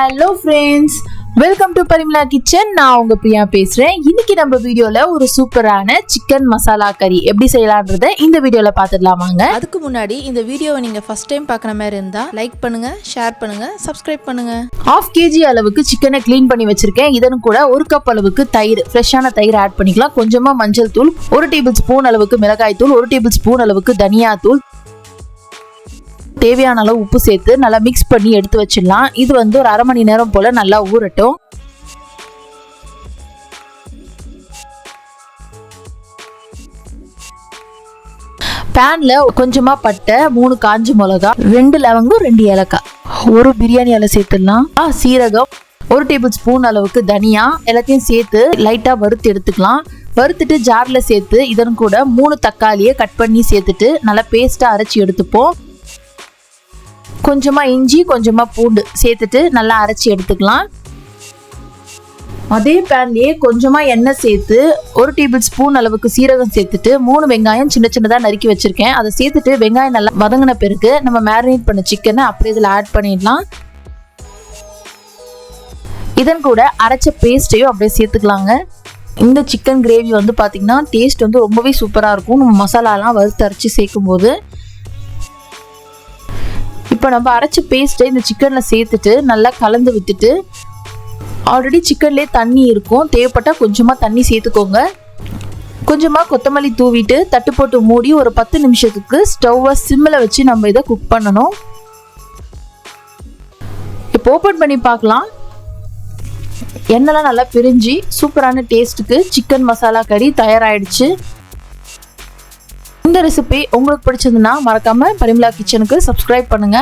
Hello friends welcome to Parimala kitchen நான் உங்க பிரியா பேசுறேன். இன்னைக்கு நம்ம வீடியோல ஒரு சூப்பரான சிக்கன் மசாலா கறி எப்படி செய்யலான்றத இந்த வீடியோல பார்த்துடலாமாங்க அதுக்கு முன்னாடி இந்த வீடியோவை நீங்கள் ஃபஸ்ட் டைம் பார்க்குற மாதிரி இருந்தால் லைக் பண்ணுங்கள் ஷேர் பண்ணுங்கள் சப்ஸ்கிரைப் பண்ணுங்கள் ஹாஃப் கேஜி அளவுக்கு சிக்கனை க்ளீன் பண்ணி வச்சிருக்கேன். இதன் கூட ஒரு கப் அளவுக்கு தயிர் ஃப்ரெஷ்ஷான தயிர் ஆட் பண்ணிக்கலாம். கொஞ்சமா மஞ்சள் தூள் ஒரு டேபிள் ஸ்பூன் அளவுக்கு மிளகாய் தூள் ஒரு டேபிள் ஸ்பூன் அளவுக்கு தனியா தூள் தேவையான அளவு உப்பு சேர்த்து நல்லா மிக்ஸ் பண்ணி எடுத்து வச்சிடலாம். இது வந்து ஒரு அரை மணி நேரம் போல் நல்லா ஊறட்டும். பேனில் கொஞ்சமாக பட்டை மூணு காஞ்ச மிளகா ரெண்டு லவங்கம் ரெண்டு ஏலக்காய். ஒரு பிரியாணி இலை சேர்த்துடலாம் சீரகம் ஒரு டேபிள் ஸ்பூன் அளவுக்கு தனியா எல்லாத்தையும் சேர்த்து லைட்டாக வறுத்து எடுத்துக்கலாம். வறுத்துட்டு ஜாரில் சேர்த்து இதன் கூட மூணு தக்காளியை கட் பண்ணி சேர்த்துட்டு நல்லா பேஸ்ட்டாக அரைச்சி எடுத்துப்போம். கொஞ்சமாக இஞ்சி கொஞ்சமாக பூண்டு சேர்த்துட்டு நல்லா அரைச்சி எடுத்துக்கலாம். அதே பேன்லேயே கொஞ்சமாக எண்ணெய் சேர்த்து ஒரு டேபிள் ஸ்பூன் அளவுக்கு சீரகம் சேர்த்துட்டு மூணு வெங்காயம் சின்ன சின்னதாக நறுக்கி வச்சுருக்கேன். அதை சேர்த்துட்டு வெங்காயம் நல்லா வதங்கின பிறகு நம்ம மேரினேட் பண்ண சிக்கனை அப்படியே இதில் ஆட் பண்ணிடலாம். இதன் கூட அரைச்ச பேஸ்ட்டையும் அப்படியே சேர்த்துக்கலாங்க. இந்த சிக்கன் கிரேவி வந்து பார்த்திங்கன்னா டேஸ்ட் வந்து ரொம்பவே சூப்பராக இருக்கும். நம்ம மசாலாலாம் வறுத்து அரைச்சி சேர்க்கும் போது இப்போ நம்ம அரைச்ச பேஸ்ட்டை இந்த சிக்கனில் சேர்த்துட்டு நல்லா கலந்து விட்டுட்டு ஆல்ரெடி சிக்கன்லேயே தண்ணி இருக்கும். தேவைப்பட்டால் கொஞ்சமாக தண்ணி சேர்த்துக்கோங்க. கொஞ்சமாக கொத்தமல்லி தூவிட்டு தட்டு போட்டு மூடி ஒரு பத்து நிமிஷத்துக்கு ஸ்டவ்வை சிம்மில் வச்சு நம்ம இதை குக் பண்ணணும். இப்போ ஓப்பன் பண்ணி பார்க்கலாம். எண்ணெய்லாம் நல்லா பிரிஞ்சு சூப்பரான டேஸ்ட்டுக்கு சிக்கன் மசாலா கறி தயாராகிடுச்சு இந்த ரெசிபி உங்களுக்கு பிடிச்சதுன்னா மறக்காம பரிமலா கிச்சனுக்கு சப்ஸ்கிரைப் பண்ணுங்க.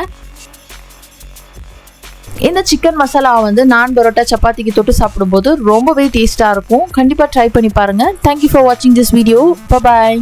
இந்த சிக்கன் மசாலாவை வந்து நான் பரோட்டா சப்பாத்திக்கு தொட்டு சாப்பிடும்போது ரொம்பவே டேஸ்டாக இருக்கும். கண்டிப்பாக ட்ரை பண்ணி பாருங்க. தேங்க்யூ ஃபார் வாட்சிங் திஸ் வீடியோ பாய்